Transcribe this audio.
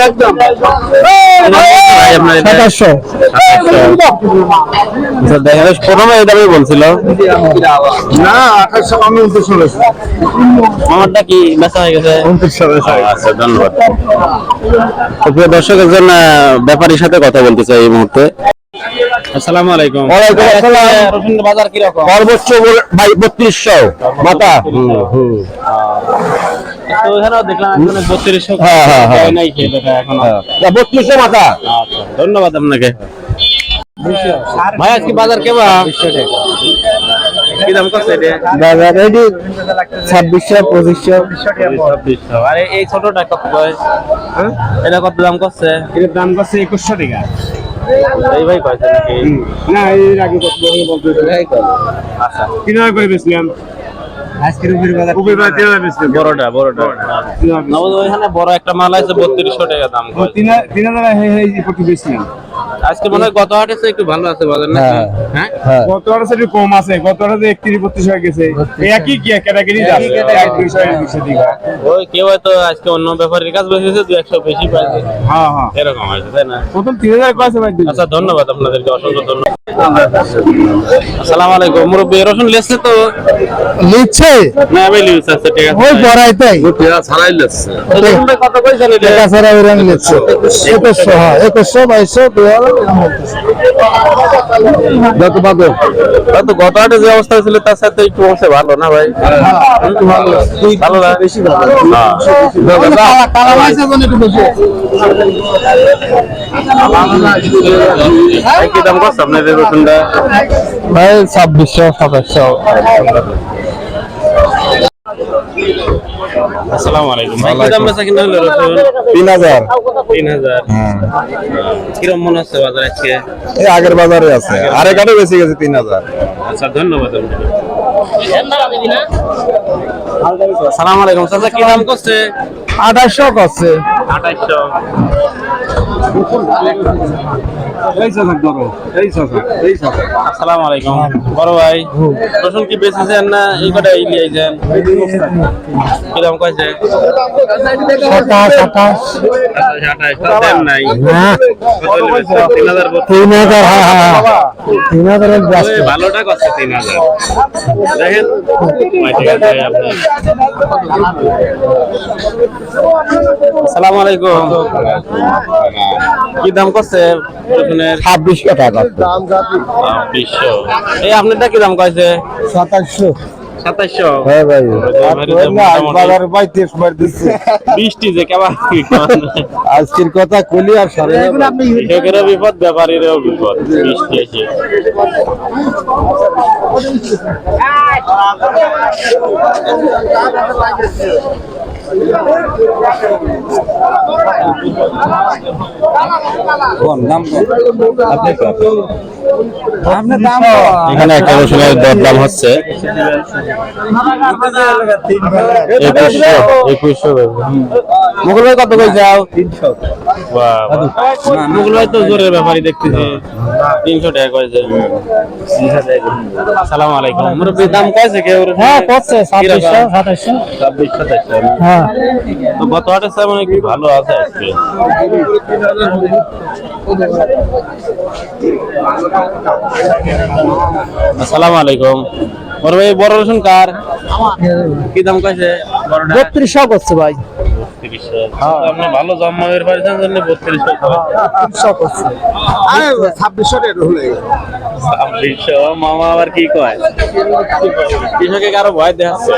একদম? সাতাশশো। আচ্ছা, দেখা যাচ্ছে প্রথমে এই দামই বলছিল। না আঠাশশো আমি উনত্রিশশো আমারটা কি বেচা হয়ে গেছে? উনত্রিশশো আচ্ছা ধন্যবাদ। প্রিয় দর্শক একজন আহ, ব্যাপারীর সাথে কথা বলতে চাই এই মুহূর্তে। আসসালামু আলাইকুম। ওয়ালাইকুম আসসালাম। বাজার কি রকম সর্বোচ্চ বলে- ভাই বত্রিশশো। মাথা। তো এখানেও দেখলাম একজনে বত্রিশশো হ্যাঁ, হ্যাঁ, হ্যাঁ। নাই খেয়ে এটা এখনও। বত্রিশশো মাথা। আচ্ছা, ধন্যবাদ আপনাকে। ভাই আজকে বাজার কেবা কি দাম করছে বাজার রেডি। ছাব্বিশশো পঁচিশশো। ছাব্বিশশো। আর এই- ছোটটা কত কয় এটা কত দাম করছে? এর দাম করছে একুশশো টাকা। এই ভাই কয়েছে নাকি না এর আগে কত বলতে আচ্ছা করে বেচলাম। আজকের উপরে বাজার উপরে বাজার তিন হাজার বড়টা বড়টা নবদ ওইখানে বড় একটা মাল আছে বত্রিশশো টাকা দাম তিন হাজার হে হে প্রতি বেচলাম আজকে মনে হয় গত হাটে একটু ভালো আছে বাজার নাকি হ্যাঁ গত হাজার একটু কম আছে গত হাজার একত্রিশ বত্রিশ হয়ে গেছে। একই কি ক্যাটাগরি এক ওই কেউ হয়তো আজকে অন্য ব্যাপারের কাজ দু একশো বেশি পাইছে হ্যাঁ হ্যাঁ। এরকম হয়েছে তাই না? প্রথম তিন হাজার কয়েছে ভাই আচ্ছা ধন্যবাদ আপনাদেরকে অসংখ্য ধন্যবাদ। আসসালামু আলাইকুম মুরব্বী রসুন লেসছে তো লিখছে না আমি লিউস আছে ঠিক আছে। ওই পড়াই তাই? ছাড়াই লাগছে কত কইছেন এটা তাছাড়া লিখছে একুশশো হ্যাঁ একুশশো বাইশশো দুই হাজার। যত পাবো তো গত হাটে যে অবস্থা ছিল তার সাথে একটু অবস্থা ভালো না ভাই? ভালো না? বেশি কালা মাছের জন্য একটু বেশি কি দাম করছে আপনার এই রসুনটা? ভাই, ছাব্বিশশো, সাতাশশো। আসসালামু হ্যাঁ। কিরম মনে হচ্ছে বাজার এই আগের বাজারে আছে। আরে কাটে গেছে 3000 আচ্ছা ধন্যবাদ আপনাকে। আচ্ছা, করছে? 2800 করছে। আসসালামু আলাইকুম। বড় ভাই রসুন কি বেচেছেন না এই কটা সাতাশ নাই হ্যাঁ? তিন হাজার হ্যাঁ হ্যাঁ তিন ভালোটা করছে তিন হাজার। দেখেন। আসসালামু আলাইকুম। কি দাম করছে ছাব্বিশশো টাকা এই আপনারটা কি দাম কয়েছে সাতাশশো সাতাইশশো? হ্যাঁ ভাই। বাজার বাইশ বার দিচ্ছে। বৃষ্টি যে কেমন? আজকের কথা কলি আর কৃষকেরও বিপদ ব্যাপারীরও বিপদ বৃষ্টি এসে। আপনার দাম এখানে একটা রসুনের দর দাম হচ্ছে। একুশশো একুশশো মুঘল ভাই কত করে যাও মুঘল ভাই তো জোরের ব্যাপারই দেখতেছি। তিনশো টাকা কয়েছে সালাম আলাইকুম। মুরব্বী দাম কয়েছে কেউ? হ্যাঁ করছে ছাব্বিশশো সাতাশশো ছাব্বিশ সাতাইশশো। হ্যাঁ। তো গত মানে কি ভালো আছে আজকে? আসসালামু আলাইকুম। বড় ভাই বড় রসুন কার? কি দাম কইছে? বড়টা? বত্রিশশো করছে ভাই। আপনি ভালো জন্মের জন্য হলে ছাব্বিশশো মামা আবার কি কয়? কৃষকে কারও ভয় দেখাচ্ছে।